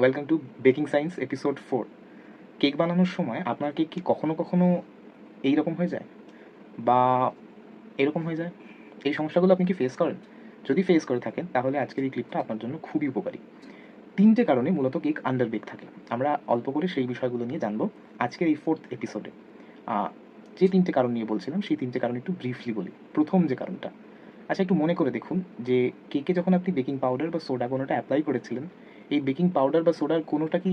Welcome to baking science episode four cake বানানোর সময় আপনার কেক কি কখনো কখনো এই রকম হয়ে যায়? বা এরকম হয়ে যায়? এই সমস্যাগুলো আপনি কি ফেস করেন? যদি ফেস করে থাকেন, তাহলে আজকের এই ক্লিপটা আপনার জন্য খুবই উপকারী। তিনটে কারণে মূলত কেক আন্ডার বেক থাকে। আমরা অল্প করে সেই বিষয়গুলো নিয়ে জানব আজকের এই ফোর্থ এপিসোডে যে তিনটে কারণ নিয়ে বলছিলাম, সেই তিনটে কারণ একটু ব্রিফলি বলি। প্রথম যে কারণটা আচ্ছা একটু মনে করে দেখুন যে কেকে যখন আপনি বেকিং পাউডার বা সোডা কোনোটা অ্যাপ্লাই করেছিলেন এই বেকিং পাউডার বা সোডার কোনোটা কি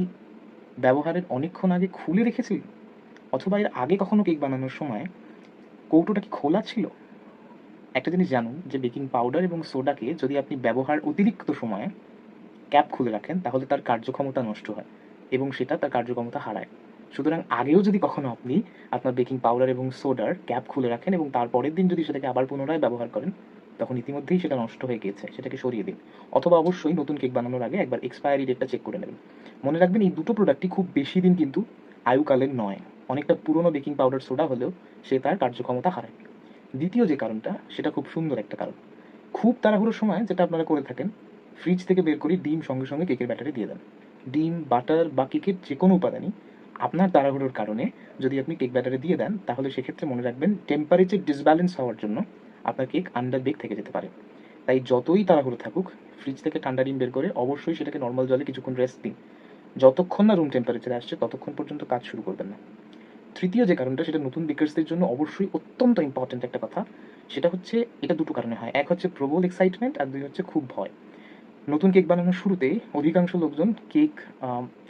ব্যবহারের অনেকক্ষণ আগে খুলে রেখেছিলেন অথবা এর আগে কখনো কেক বানানোর সময় কৌটোটা কি খোলা ছিল? একটা জিনিস জানুন যে বেকিং পাউডার এবং সোডাকে যদি আপনি ব্যবহার অতিরিক্ত সময়ে ক্যাপ খুলে রাখেন, তাহলে তার কার্যক্ষমতা নষ্ট হয় এবং সেটা তার কার্যক্ষমতা হারায়। সুতরাং আগেও যদি কখনো আপনি আপনার বেকিং পাউডার এবং সোডার ক্যাপ খুলে রাখেন এবং তারপরের দিন যদি সেটাকে আবার পুনরায় ব্যবহার করেন তখন ইতিমধ্যেই সেটা নষ্ট হয়ে গিয়েছে, সেটাকে সরিয়ে দিন। অথবা অবশ্যই নতুন কেক বানানোর আগে একবার এক্সপায়ারি ডেটটা চেক করে নেবেন। মনে রাখবেন এই দুটো প্রোডাক্টই খুব বেশি দিন কিন্তু আয়ুকালের নয়। অনেকটা পুরনো বেকিং পাউডার সোডা হলেও সে তার কার্যক্ষমতা হারায়। দ্বিতীয় যে কারণটা, সেটা খুব সুন্দর একটা কারণ। খুব তাড়াহুড়োর সময় যেটা আপনারা করে থাকেন ফ্রিজ থেকে বের করে ডিম সঙ্গে সঙ্গে কেকের ব্যাটারে দিয়ে দেন। ডিম বাটার বা কেকের যে কোনো উপাদানই আপনার তাড়াহুড়োর কারণে যদি আপনি কেক ব্যাটারে দিয়ে দেন, তাহলে সেক্ষেত্রে মনে রাখবেন টেম্পারেচার ডিসব্যালেন্স হওয়ার জন্য আপনার কেক আন্ডার বেক থেকে যেতে পারে। তাই যতই তাড়াহুড়ো থাকুক ফ্রিজ থেকে ঠান্ডা ডিম বের করে অবশ্যই সেটাকে নর্মাল জলে কিছুক্ষণ রেস্ট দিন। যতক্ষণ না রুম টেম্পারেচারে আসছে, ততক্ষণ পর্যন্ত কাজ শুরু করবেন না। তৃতীয় যে কারণটা, সেটা নতুন বেকার্সদের জন্য অবশ্যই অত্যন্ত ইম্পর্টেন্ট একটা কথা। সেটা হচ্ছে, এটা দুটো কারণে হয়। এক হচ্ছে প্রবল এক্সাইটমেন্ট আর দুই হচ্ছে খুব ভয়। নতুন কেক বানানোর শুরুতেই অধিকাংশ লোকজন কেক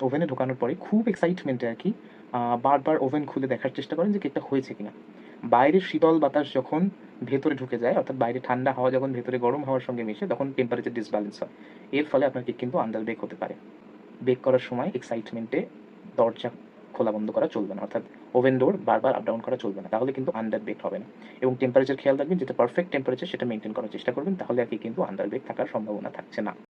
ওভেনে ঢোকানোর পরে খুব এক্সাইটমেন্টে আর কি বারবার ওভেন খুলে দেখার চেষ্টা করেন যে কেকটা হয়েছে কিনা। বাইরের শীতল বাতাস যখন ভেতরে ঢুকে যায়, অর্থাৎ বাইরে ঠান্ডা হাওয়া যখন ভেতরে গরম হাওয়ার সঙ্গে মিশে, তখন টেম্পারেচার ডিসব্যালেন্স হয়। এর ফলে আপনার কেক কিন্তু আন্ডার বেক হতে পারে। বেক করার সময় এক্সাইটমেন্টে দরজা খোলা বন্ধ করা চলবে না, অর্থাৎ ওভেন ডোর বারবার আপ ডাউন করা চলবে না, তাহলে কিন্তু আন্ডার বেক হবে না। এবং টেম্পারেচার খেয়াল রাখবেন, যেটা পারফেক্ট টেম্পারেচার সেটা মেনটেন করার চেষ্টা করবেন, তাহলে আর কি কিন্তু আন্ডার বেক থাকার সম্ভাবনা থাকছে না।